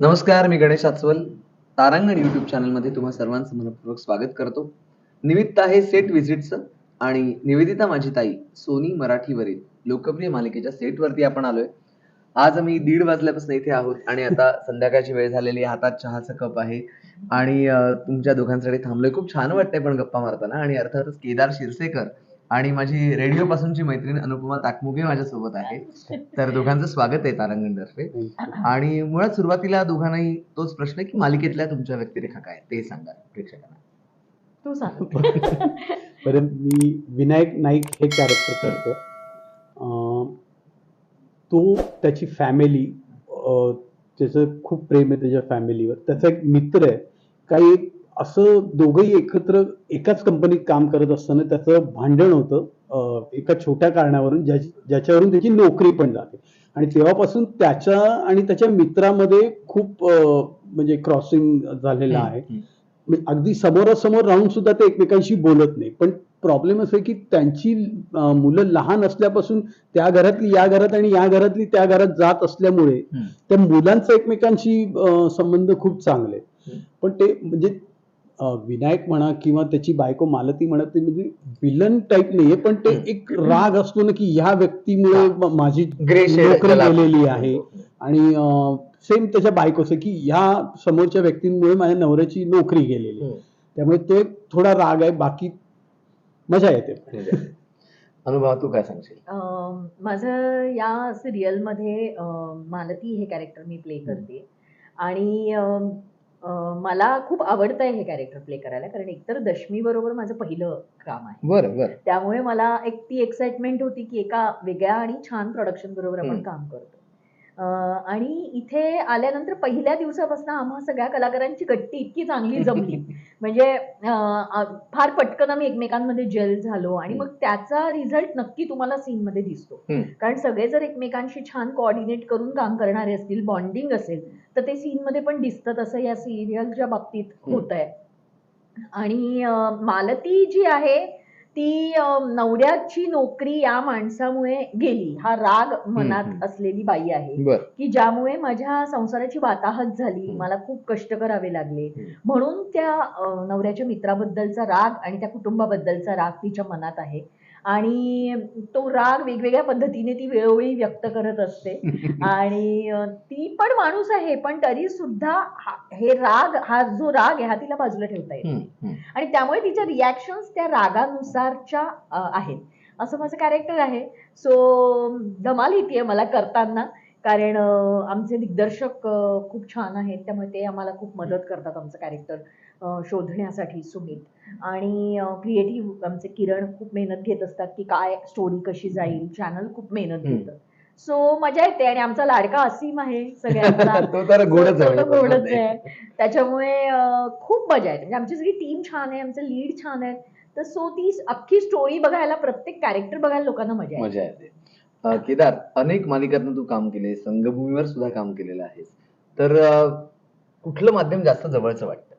नमस्कार मी गणेश आचवल तारांगण युट्यूब चॅनलमध्ये तुम्हा सर्वांचं मनपूर्वक स्वागत करतो. निमित्त आहे सेट व्हिजिटचं आणि निवेदिता माझी ताई सोनी मराठीवरील लोकप्रिय मालिकेच्या सेटवरती आपण आलोय. आज आम्ही दीड वाजल्यापासून इथे आहोत आणि आता संध्याकाळची वेळ झालेली आहे. हातात चहाचा कप आहे आणि तुमच्या दोघांसाठी थांबलोय. खूप छान वाटतंय पण गप्पा मारताना आणि अर्थातच केदार शिरसेकर आणि माझी रेडिओ पासूनची मैत्रीण अनुपमा ताकमुगे माझ्यासोबत आहे. तर दोघांचं स्वागत आहे तारांगणतर्फे. आणि मुळात सुरुवातीला दोघांनाही तोच प्रश्न की मालिकेतल्या तुमच्या व्यक्तिरेखा काय ते सांगा प्रेक्षकांना. तू सांग. परत मी विनायक नाईक हे कॅरेक्टर करतो अं, तो त्याची फॅमिली त्याचं खूप प्रेम आहे त्याच्या फॅमिलीवर त्याचा एक मित्र आहे. काही एक असं दोघंही एकत्र एकाच कंपनीत काम करत असताना त्याचं भांडण होतं एका छोट्या कारणावरून ज्या ज्याच्यावरून त्याची नोकरी पण जाते. आणि तेव्हापासून त्याच्या आणि त्याच्या मित्रामध्ये खूप म्हणजे क्रॉसिंग झालेलं आहे. अगदी समोरासमोर राहून सुद्धा ते एकमेकांशी बोलत नाही. पण प्रॉब्लेम असं आहे की त्यांची मुलं लहान असल्यापासून त्या घरातली या घरात आणि या घरातली त्या घरात जात असल्यामुळे. त्या मुलांचा एकमेकांशी संबंध खूप चांगले. पण ते म्हणजे विनायक म्हणा किंवा त्याची बायको मालती म्हणा ते म्हणजे विलन टाईप नाहीये पण ते. एक राग असतो ना की ह्या व्यक्तीमुळे माझी नोकरी गेलेली आहे. आणि सेम त्याच्या बायकोचं की ह्या समोरच्या व्यक्तींमुळे माझ्या नवऱ्याची नोकरी गेलेली. त्यामुळे ते थोडा राग आहे बाकी मजा येते. अनुभव तू काय सांगशील? अं, माझं या सिरियलमध्ये मालती हे कॅरेक्टर मी प्ले करते. आणि मला खूप आवडतं आहे हे कॅरेक्टर प्ले करायला कारण एकतर दशमी बरोबर माझं पहिलं काम आहे. बरं बरं. त्यामुळे मला एक ती एक्साइटमेंट होती की एका वेगळ्या आणि छान प्रोडक्शन बरोबर आपण. काम करतो. आणि इथे आल्यानंतर पहिल्या दिवसापासून आम्हा सगळ्या कलाकारांची गट्टी इतकी चांगली जमली. म्हणजे फार पटकन आम्ही एकमेकांमध्ये जेल झालो आणि मग त्याचा रिझल्ट नक्की तुम्हाला सीन मध्ये दिसतो. कारण सगळे जर एकमेकांशी छान कोऑर्डिनेट करून काम करणारे असतील बॉन्डिंग असेल तर ते सीन मध्ये पण दिसतं तसं या सिरियलच्या बाबतीत. होत आहे आणि मालती जी आहे ती नवऱ्याची नोकरी या माणसामुळे गेली हा राग. मनात असलेली बाई आहे की ज्यामुळे माझ्या संसाराची वाताहत झाली. मला खूप कष्ट करावे लागले. म्हणून त्या नवऱ्याच्या मित्राबद्दलचा राग आणि त्या कुटुंबाबद्दलचा राग तिच्या मनात आहे आणि तो राग वेगवेगळ्या पद्धतीने ती वेळोवेळी व्यक्त करत असते. आणि ती पण माणूस आहे पण तरी सुद्धा हा- राग हा जो राग आहे हा तिला बाजूला ठेवता येतो. आणि त्यामुळे तिच्या रिॲक्शन्स त्या रागानुसारच्या आहेत. असं माझं कॅरेक्टर आहे. सो धमाल येते मला करताना. कारण आमचे दिग्दर्शक खूप छान आहेत. त्यामुळे ते आम्हाला खूप मदत करतात आमचं कॅरेक्टर शोधण्यासाठी सुमित. आणि क्रिएटिव्ह आमचे किरण खूप मेहनत घेत असतात की काय स्टोरी कशी जाईल. चॅनल खूप मेहनत. घेतं. सो मजा येते आणि आमचा लाडका असीम आहे सगळ्यांचा. गोडच आहे म्हणजे आहे. त्याच्यामुळे खूप मजा येते. म्हणजे आमची सगळी टीम छान आहे आमचं लीड छान आहे तर सो ती अख्खी स्टोरी बघायला प्रत्येक कॅरेक्टर बघायला लोकांना मजा येते. केदार अनेक मालिकांतून तू काम केले संगभूमीवर सुद्धा काम केलेलं आहेस. तर कुठलं माध्यम जास्त जवळचं वाटतं?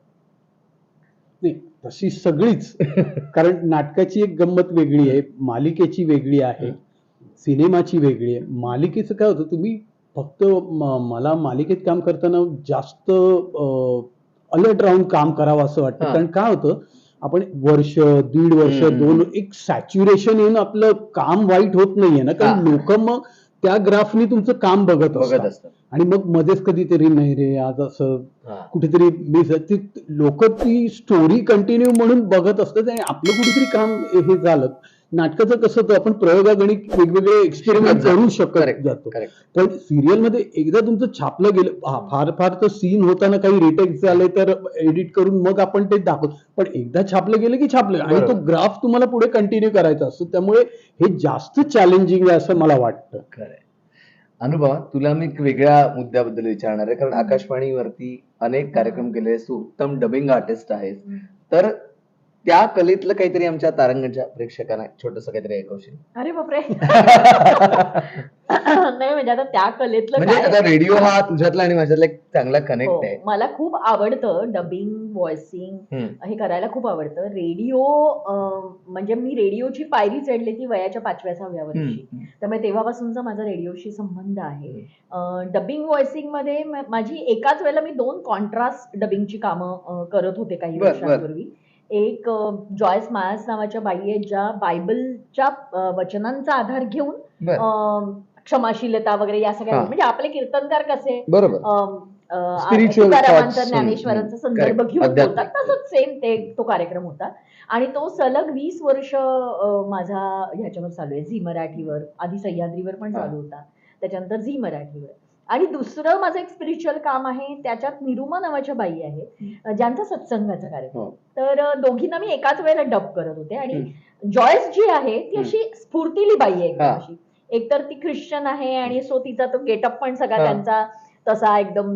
नाही तशी सगळीच. कारण नाटकाची एक गंमत वेगळी आहे मालिकेची वेगळी आहे सिनेमाची वेगळी आहे. मालिकेचं काय होतं तुम्ही फक्त मला मालिकेत काम करताना जास्त अलर्ट राहून काम करावं असं वाटतं. कारण काय होतं आपण वर्ष दीड वर्ष. दोन एक सॅच्युरेशन येऊन आपलं काम वाईट होत नाहीये ना कारण. लोक मग त्या ग्राफनी तुमचं काम बघत बघत असतात आणि मग मध्येच कधीतरी नाही रे आज असं. कुठेतरी मिस ती लोक ती स्टोरी कंटिन्यू म्हणून बघत असतात आणि आपलं कुठेतरी काम हे झालं नाटकाचं कसं होतं आपण प्रयोगागणिक वेगवेगळे एक्सपेरिमेंट करू शकत जातो. पण सिरियलमध्ये एकदा तुमचं छापलं गेलं हा, फार फार तर सीन होताना काही रिटेक झाले तर एडिट करून मग आपण ते दाखवतो. पण एकदा छापलं गेलं की छापलं आणि तो. ग्राफ तुम्हाला पुढे कंटिन्यू करायचा असतो. त्यामुळे हे जास्त चॅलेंजिंग आहे असं मला वाटतं. खरंय. अनुभव तुला मी एक वेगळ्या मुद्द्याबद्दल विचारणार आहे. कारण आकाशवाणीवरती अनेक कार्यक्रम केले तू उत्तम डबिंग आर्टिस्ट आहेस तर त्या कलेतलं काहीतरी आमच्या तारंगणच्या प्रेक्षकांना छोटस काहीतरी ऐकवशील अरे बापरे. नाही म्हणजे आता त्या कलेतलं म्हणजे काय आता रेडिओ हा तुझ्यातला आणि माझ्यातला एक चांगला हो, कनेक्ट आहे. मला खूप आवडतं डबिंग व्हॉइसिंग हम्म. हे करायला खूप आवडतं. रेडिओ म्हणजे मी रेडिओची पायरी चढली ती वयाच्या पाचव्या सहाव्या वर्षी. हम्म. त्यामुळे तेव्हापासूनचा माझा रेडिओशी संबंध आहे. डबिंग व्हॉइसिंगमध्ये म- माझी एकाच वेळेला मी दोन कॉन्ट्रास्ट डबिंगची कामं अं, करत होते काही बर, बर. वर्षांपूर्वी. एक जॉयस मायस नावाच्या बाई आहेत ज्या बायबलच्या वचनांचा आधार घेऊन क्षमाशीलता वगैरे या सगळ्या. म्हणजे आपले कीर्तनकार कसे? ज्ञानेश्वरांचा संदर्भ. घेऊन. बोलतात. तसंच सेम ते तो कार्यक्रम होता. आणि तो सलग वीस वर्ष माझा ह्याच्यावर चालू आहे. झी मराठीवर आधी सह्याद्रीवर पण. चालू होता. त्याच्यानंतर झी मराठीवर. आणि दुसरं माझं एक स्पिरिच्युअल काम आहे त्याच्यात निरुमा नावाच्या बाई आहे ज्यांचा सत्संगाचा कार्यक्रम. हो. तर दोघींना मी एकाच वेळेला डब करत होते आणि जॉयस जी आहे ती अशी स्फूर्तिली बाई आहे. अशी एकतर ती ख्रिश्चन आहे आणि सो तिचा तो गेटअप पण सगळा. त्यांचा तसा एकदम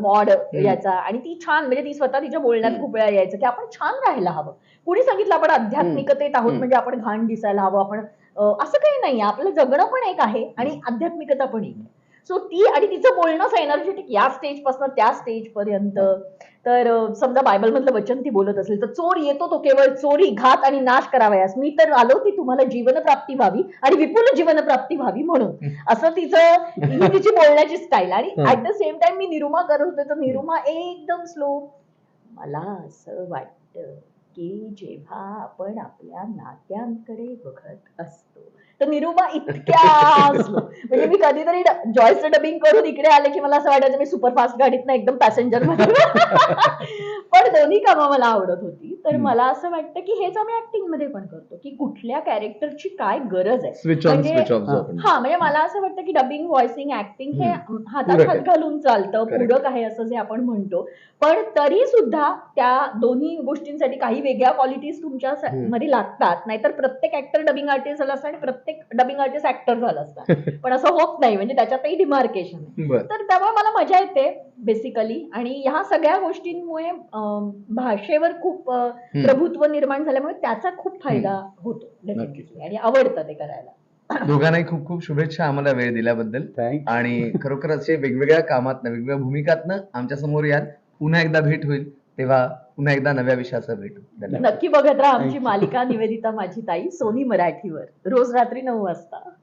मॉड याचा. आणि ती छान म्हणजे ती स्वतः तिच्या बोलण्यात. खूप वेळा यायचं की आपण छान राहायला हवं. कुणी सांगितलं आपण आध्यात्मिकतेत आहोत. म्हणजे आपण घाण दिसायला हवं आपण असं काही नाही. आपलं जगणं पण एक आहे आणि आध्यात्मिकता पण एक आहे. सो ती आणि तिचं बोलणंच एनर्जेटिक या स्टेजपासून त्या स्टेज पर्यंत. तर समजा बायबल मधलं वचन ती बोलत असेल तर चोर येतो तो केवळ चोरी घात आणि नाश करावयास. मी तर आलो ती तुम्हाला जीवनप्राप्ती व्हावी आणि विपुल जीवनप्राप्ती व्हावी म्हणून. असं तिचं तिची बोलण्याची स्टाईल आणि. ऍट द सेम टाइम मी निरुमा करत होते तर निरुमा एकदम स्लो मला असं वाटतं की जेव्हा आपण आपल्या नात्यांकडे बघत असतो तर निरुमा इतक्या म्हणजे मी कधीतरी जॉयचं डबिंग करून इकडे आले की मला असं वाटायचं मी सुपरफास्ट गाडीत एकदम पॅसेंजरमध्ये पण दोन्ही कामं मला आवडत होती. तर. मला असं वाटतं की हेच आम्ही ऍक्टिंगमध्ये पण करतो की कुठल्या कॅरेक्टरची काय गरज आहे म्हणजे- हा. म्हणजे मला असं वाटतं की डबिंग व्हॉइसिंग ऍक्टिंग हे हातात हात. घालून चालतं. पूरक आहे असं जे आपण म्हणतो पण तरी सुद्धा त्या दोन्ही गोष्टींसाठी काही वेगळ्या क्वालिटीज तुमच्या. मध्ये लागतात नाहीतर प्रत्येक ऍक्टर डबिंग आर्टिस्ट झाला असतं आणि प्रत्येक डबिंग आर्टिस्ट ऍक्टर झाला असता पण असं होत नाही म्हणजे त्याच्यातही डिमार्केशन आहे तर त्यामुळे मला मजा येते बेसिकली आणि ह्या सगळ्या गोष्टींमुळे भाषेवर खूप. प्रभुत्व निर्माण झाल्यामुळे त्याचा खूप फायदा होतो. आणि आवडतं ते करायला. दोघांनाही खूप खूप शुभेच्छा आम्हाला वेळ दिल्याबद्दल. थँक आणि खरोखर असे वेगवेगळ्या कामातनं वेगवेगळ्या भूमिकातनं आमच्यासमोर याल. पुन्हा एकदा भेट होईल तेव्हा पुन्हा एकदा नव्या विषयाचं भेटू नक्की बघत राहा आमची. मालिका निवेदिता माझी ताई सोनी मराठीवर. रोज रात्री नऊ वाजता.